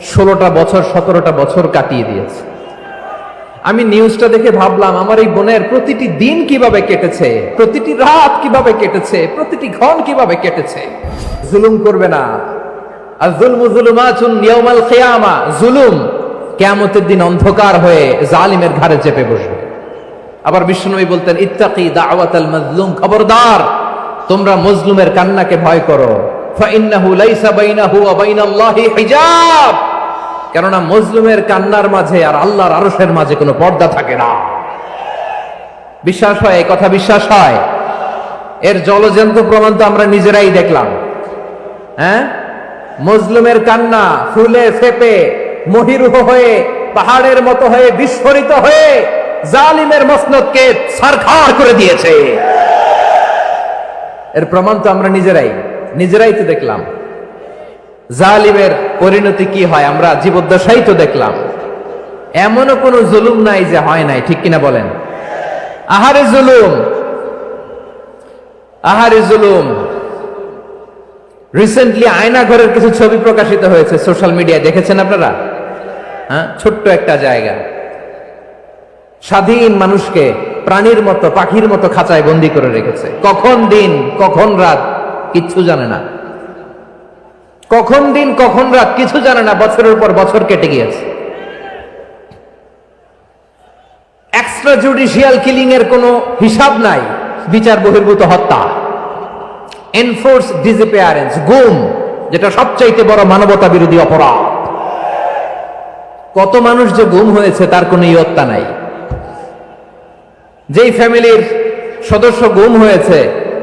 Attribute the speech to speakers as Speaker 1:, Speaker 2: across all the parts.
Speaker 1: ষোলোটা বছর, সতেরোটা বছর কাটিয়ে দিয়েছে। আমি নিউজটা দেখে ভাবলাম, আমার এই বোনের প্রতিটি দিন কীভাবে কেটেছে? প্রতিটি রাত কীভাবে কেটেছে? প্রতিটি ঘন কীভাবে কেটেছে? জুলুম করবে না। আর জুলমু জুলুমাচুন নিয়মাল খেয়ামা জুলুম কেয়ামতের দিন অন্ধকার হয়ে জালিমের ঘাড়ে চেপে বসবে। আবার বিষ্ণুনবী বলতেন, ইত্তাকি দাওয়াতাল মাজলুম, খবরদার! তোমরা মজলুমের কান্নাকে ভয় করো। কেননা মজলুমের কান্নার মাঝে আর আল্লাহর আরশের মাঝে কোনো পর্দা থাকে না। বিশ্বাস হয়, এই কথা বিশ্বাস হয়? এর জলজন্ত প্রমাণ তো আমরা নিজেরাই দেখলাম। হ্যাঁ? মজলুমের কান্না ফুলে ফেপে, মহিরুহ হয়ে, পাহাড়ের মতো হয়ে, বিস্ফোরিত হয়ে, জালিমের মসনদকে সারখার করে দিয়েছে। এর প্রমাণ তো আমরা নিজেরাই। নিজেরাই তো দেখলাম। জালিমের পরিণতি কি হয়? আমরা জীবদ্দশাই তো দেখলাম। এমনও কোনো জুলুম নাই যে হয় নাই, ঠিক কিনা বলেন? আহারে জুলুম! আহারে জুলুম! রিসেন্টলি আয়না ঘরের কিছু ছবি প্রকাশিত হয়েছে সোশ্যাল মিডিয়ায় দেখেছেন আপনারা? হ্যাঁ? ছোট্ট একটা জায়গা। স্বাধীন মানুষকে প্রাণীর মতো, পাখির মতো খাঁচায় বন্দি করে রেখেছে। কখন দিন, কখন রাত? কিচ্ছু জানে না। কখন দিন, কখন রাত কিছু জানে না, বছরের পর বছর কেটে গিয়েছে। এক্সট্রা জুডিশিয়াল কিলিং এর কোনো হিসাব নাই, বিচার বহির্ভূত হত্যা। এনফোর্স ডিসঅ্যাপিয়ারেন্স গুম, যেটা সবচাইতে বড় মানবতা বিরোধী অপরাধ। কত মানুষ যে গুম হয়েছে, তার কোনো ইয়ত্তা নাই। যেই ফ্যামিলির সদস্য গুম হয়েছে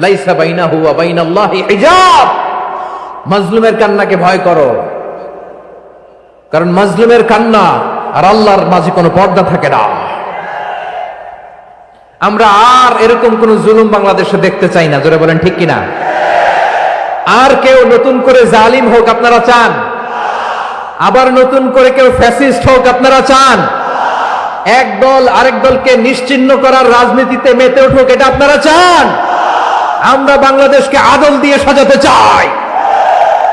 Speaker 1: লাইসা বাইনাহু ওয়া বাইনাল্লাহি হিজাব। মাজলুমের কান্নাকে ভয় করো। কারণ মাজলুমের কান্না আর আল্লাহর মাঝে কোনো পর্দা থাকে না। আমরা আর এরকম কোন জুলুম বাংলাদেশে দেখতে চাই না। জোরে বলেন, ঠিক কিনা? আর কেউ নতুন করে জালিম হোক আপনারা চান। আবার নতুন করে কেউ ফ্যাসিস্ট হোক আপনারা চান। এক দল আরেক দলকে নিশ্চিন্ন করার রাজনীতিতে মেতে উঠুক, এটা আপনারা চান। আমরা বাংলাদেশকে আদল দিয়ে সাজাতে চাই।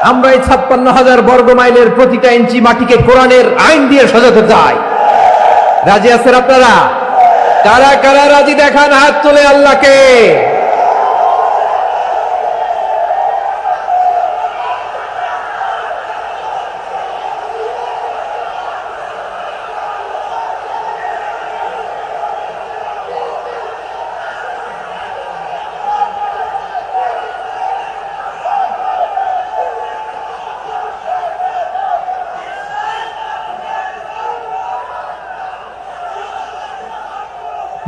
Speaker 1: আমরা এই ছাপ্পান্ন হাজার বর্গ মাইলের প্রতিটা ইঞ্চি মাটিকে কোরআনের আইন দিয়ে সাজাতে চাই। রাজি আছেন আপনারা? কারা কারা রাজি? দেখান হাত তোলে আল্লাহকে।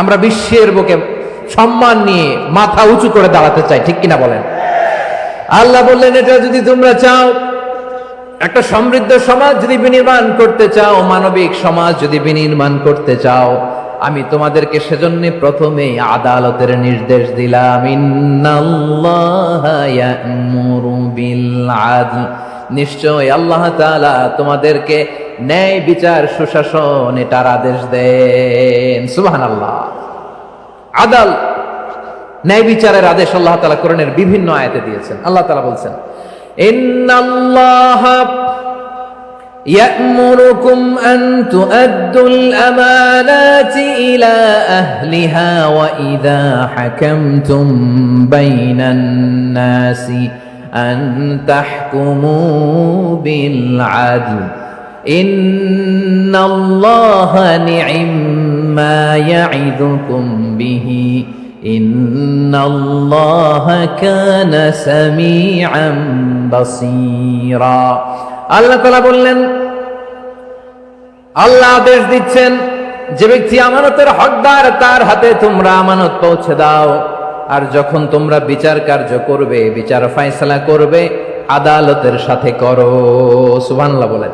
Speaker 1: আমরা বিশ্বের বুকে সম্মান নিয়ে মাথা উঁচু করে দাঁড়াতে চাই, ঠিক কিনা বলেন? আল্লাহ বললেন, এটা যদি তোমরা চাও, একটা সমৃদ্ধ সমাজ যদি বিনির্মাণ করতে চাও, মানবিক সমাজ যদি বিনির্মাণ করতে চাও, আমি তোমাদেরকে সেজন্য প্রথমে আদালতের নির্দেশ দিলাম নিশ্চয় আল্লাহ তোমাদেরকে ন্যায় বিচার সুশাসন এটার আদেশ দেন সুবহানাল্লাহ আদাল ন্যায় বিচারের আদেশ আল্লাহ তাআলা কোরআনের বিভিন্ন আয়াতে দিয়েছেন আল্লাহ তাআলা বলছেন ইন্নাল্লাহা يأمركم أن تؤدوا الأمانات إلى أهلها وإذا حكمتم بين الناس أن تحكموا بالعدل إن الله نعم ما يعظكم به إن الله كان سميعا بصيرا আল্লাহ তালা বললেন আল্লাহ আদেশ দিচ্ছেন যে ব্যক্তি আমানতের হকদার তার হাতে তোমরা আমানত পৌঁছে দাও আর যখন তোমরা বিচার কার্য করবে বিচার ফাইসলা করবে আদালতের সাথে করো সুবহানাল্লাহ বলেন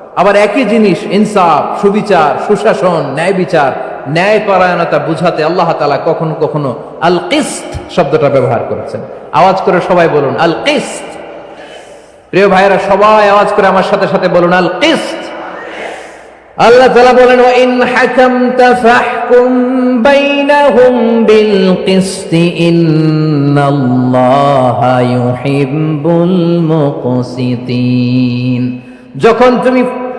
Speaker 1: আবার একই জিনিস, ইনসাফ, সুবিচার, সুশাসন, ন্যায় বিচার ন্যায় পরায়ণতা বুঝাতে আল্লাহ তালা কখনো কখনো আল কিস্ত শব্দটা ব্যবহার করেছেন। আওয়াজ করে সবাই বলুন, আল কিস্ত। প্রিয় ভাইয়েরা, সবাই আওয়াজ করে আমার সাথে সাথে বলুন, আল কিস্ত। আল্লাহ তাআলা বলেন ইন হাকামতা ফাহকুম বাইনাহুম বিল কিসত, ইন্নাল্লাহা ইউহিব্বুল মুকসিতিন। যখন তুমি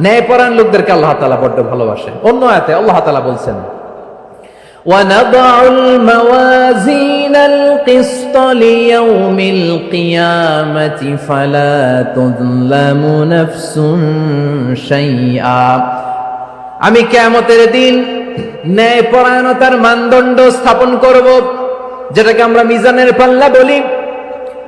Speaker 1: ন্যায় পরায়ণ লোকদেরকে আল্লাহ তাআলা বড্ড ভালোবাসেন অন্য আয়াতে আল্লাহ তাআলা বলছেন ونضع الموازين القسط ليوم القيامة فلا تظلم نفس شيئا আমি কেমতের দিন ন্যায় পরায়ণতার মানদণ্ড স্থাপন করব যেটাকে আমরা মিজানের পাল্লা বলি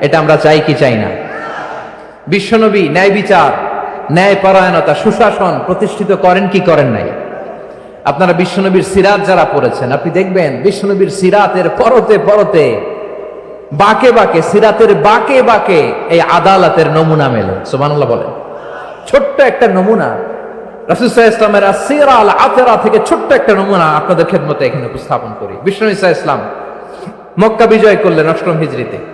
Speaker 1: এটা আমরা চাই কি চাই না? বিশ্বনবী ন্যায় বিচার, ন্যায় পরায়ণতা, সুশাসন প্রতিষ্ঠিত করেন কি করেন নাই? আপনারা বিশ্বনবীর সিরাত যারা পড়েছেন, আপনি দেখবেন বিশ্বনবীর সিরাতের পরতে পরতে বাকে বাকে, সিরাতের বাকে বাকে এই আদালতের নমুনা মেলে। সুবহানাল্লাহ বলেন। ছোট্ট একটা নমুনা। রাসুসাহ ইসলামের আল আতেরা থেকে ছোট্ট একটা নমুনা আপনাদের খেদমতে এখানে উপস্থাপন করি। বিষ্ণু ইসা ইসলাম মক্কা বিজয় করলেন অষ্টম হিজড়িতে।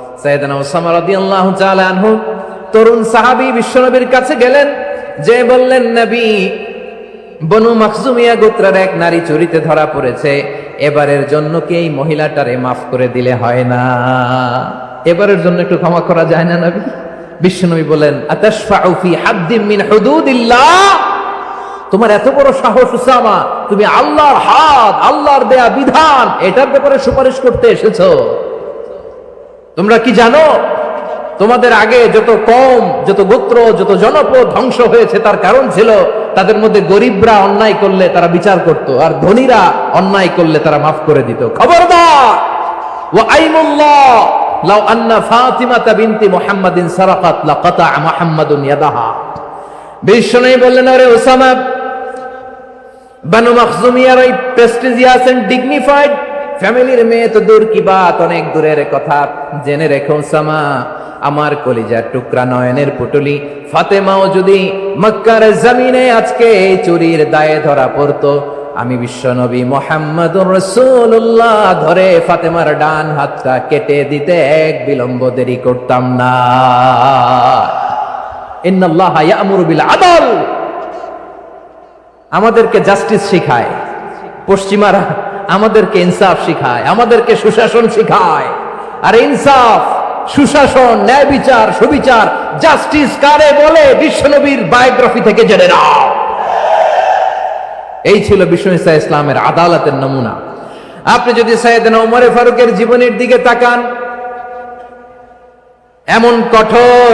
Speaker 1: সাইদানা ওসামা রাদিয়াল্লাহু তাআলা আনহু তরুণ সাহাবী বিশ্বনবীর কাছে গেলেন, যে বললেন, নবী, বনু মাকজুমিয়া গোত্রের এক নারী চুরিতে ধরা পড়েছে, এবারের জন্য কি এই মহিলাটারে মাফ করে দিলে হয় না? এবারের জন্য একটু ক্ষমা করা যায় না, নবী? বিশ্বনবী বলেন আতাশফাউ ফি হাদ্দিম মিন তোমার এত বড় সাহস উসামা, তুমি আল্লাহর হাত, আল্লাহর দেয়া বিধান, এটার ব্যাপারে সুপারিশ করতে এসেছ। তোমরা কি জানো? তোমাদের আগে যত কম, যত গোত্র, যত জনপদ ধ্বংস হয়েছে, তার কারণ ছিল তাদের মধ্যে গরিবরা অন্যায় করলে তারা বিচার করত, আর ধনীরা অন্যায় করলে তারা মাফ করে দিত। খবরদার! ও আইনুল্লাহ! লাউ আন্না ফাতিমাতা বিনতি মুহাম্মাদিন সারাকাত, লাকাতা মুহাম্মাদুন ইয়াদাহা। বিশ্বনবী বললেন, আরে ওসামা, বানু মাখজুমিয়ার ওই প্রেস্টিজিয়াস এন্ড ডিগনিফাইড ফ্যামিলির মেয়ে তো দূর কি বাত? অনেক দূরের কথা। জেনে রেখো ওসামা আমার কলিজার টুকরা নয়নের পুটুলি। ফাতেমাও যদি মক্কার জমিনে আজকে চুরির দায়ে ধরা পড়তো, আমি বিশ্বনবী মোহাম্মদুর রসুল্লাহ ধরে ফাতেমার ডান হাতটা কেটে দিতে এক বিলম্ব দেরি করতাম না। ইন্নাল্লাহ ইয়ামুরু বিল আদল। আমাদেরকে জাস্টিস শিখায়। পশ্চিমারা আমাদেরকে ইনসাফ শিখায়, আমাদেরকে সুশাসন শিখায়। আর ইনসাফ, সুশাসন, ন্যায় বিচার, সুবিচার, জাস্টিস কারে বলে বিশ্বনবীর বায়োগ্রাফি থেকে জেনে নাও। এই ছিল বিষ্ণু ইসা ইসলামের আদালতের নমুনা। আপনি যদি সাইয়েদনা উমরে ফারুকের জীবনের দিকে তাকান, এমন কঠোর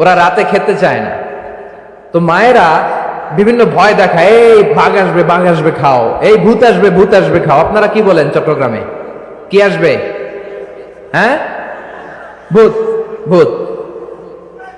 Speaker 1: ওরা রাতে খেতে চায় না। তো মায়েরা বিভিন্ন ভয় দেখায়, এই বাঘ আসবে বাঘ আসবে, খাও। এই ভূত আসবে ভূত আসবে, খাও। আপনারা কি বলেন চট্টগ্রামে? কি আসবে? হ্যাঁ? ভূত ভূত।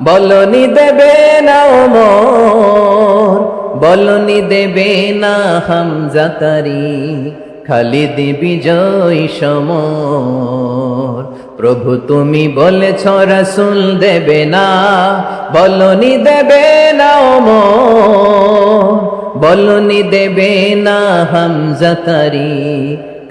Speaker 1: বলনি দেবে না ওমর, বলনি দেবে না হামজাতারি খালিদ বিজয় সমর। প্রভু তুমি বলেছ, রাসূল দেবে না, বলনি দেবে না ওমর, বলনি দেবে না হামজাতারি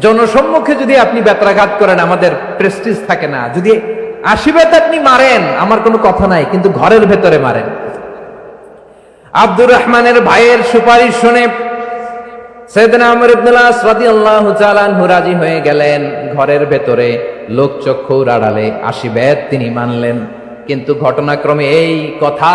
Speaker 1: জনসম্মুখে যদি আপনি বেত্রাঘাত করেন, আমাদের প্রেস্টিজ থাকে না। যদি আশীর্বাদ আপনি মারেন, আমার কোনো কথা নাই, কিন্তু ঘরের ভেতরে মারেন। আব্দুর রহমানের ভাইয়ের সুপারিশ শুনে রাজি হয়ে গেলেন। ঘরের ভেতরে লোক চক্ষুর আড়ালে আশীর্বাদ তিনি মানলেন। কিন্তু ঘটনাক্রমে এই কথা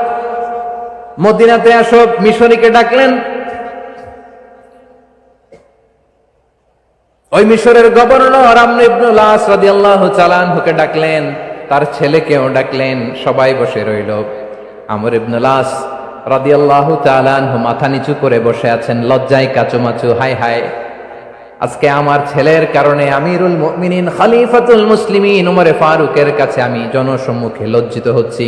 Speaker 1: মদিনাতে আসো, মিশরীকে ডাকলেন। ওই মিশরের গভর্নর আমর ইবনুল আস রাদিয়াল্লাহু চালানহুকে ডাকলেন, তার ছেলেকেও ডাকলেন, সবাই বসে রইল। আমর ইবনুল আস রাদিয়াল্লাহু চালানহু মাথা নিচু করে বসে আছেন, লজ্জায় কাচুমাচু হাই হাই আজকে আমার ছেলের কারণে আমিরুল মুমিনিন, খলিফাতুল মুসলিমিন, উমরে ফারুকের কাছে আমি জনসম্মুখে লজ্জিত হচ্ছি।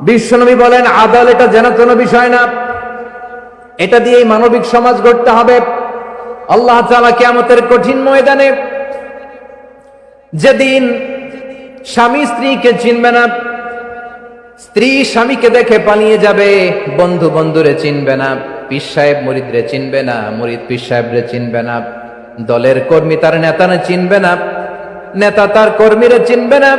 Speaker 1: বিশ্বনবী বলেন, আদাল এটা যেন কোনো বিষয় না। এটা দিয়েই মানবিক সমাজ গড়তে হবে। আল্লাহ তাআলা কিয়ামতের কঠিন ময়দানে যেদিন স্বামী স্ত্রীকে চিনবে না, স্ত্রী স্বামীকে দেখে পালিয়ে যাবে, বন্ধু বন্ধুরে চিনবে না, পীর সাহেব মুরিদরে চিনবে না, মুরিদ পীর সাহেবরে চিনবে না, দলের কর্মী তার নেতারে চিনবে না, নেতা তার কর্মীরে চিনবে না।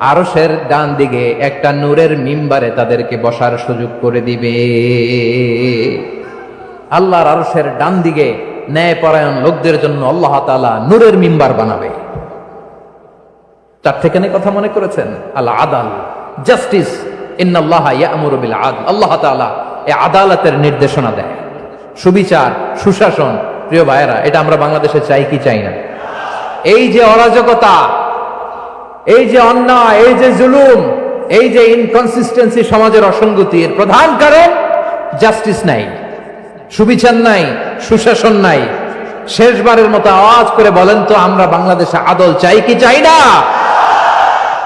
Speaker 1: আরশের ডান দিকে একটা নূরের মিম্বারে তাদেরকে বসার সুযোগ করে দিবে। আল্লাহর আরশের ডান দিকে ন্যায়পরায়ণ লোকদের জন্য আল্লাহ তাআলা নূরের মিম্বার বানাবে। চারটেখানে কথা মনে করেছেন? আল্লাহ আদাল, জাস্টিস আদল। আল্লাহ এই আদালতের নির্দেশনা দেয়। সুবিচার, সুশাসন, প্রিয় ভাইয়েরা, এটা আমরা বাংলাদেশে চাই কি চাই না? এই যে অরাজকতা এই যে অন্যায়, এই যে জুলুম, এই যে ইনকনসিস্টেন্সি সমাজের অসঙ্গতি এর প্রধান কারণ জাস্টিস নাই, সুবিচার নাই, সুশাসন নাই। শেষবারের মতো আওয়াজ করে বলেন তো, আমরা বাংলাদেশে আদল চাই কি চাই না?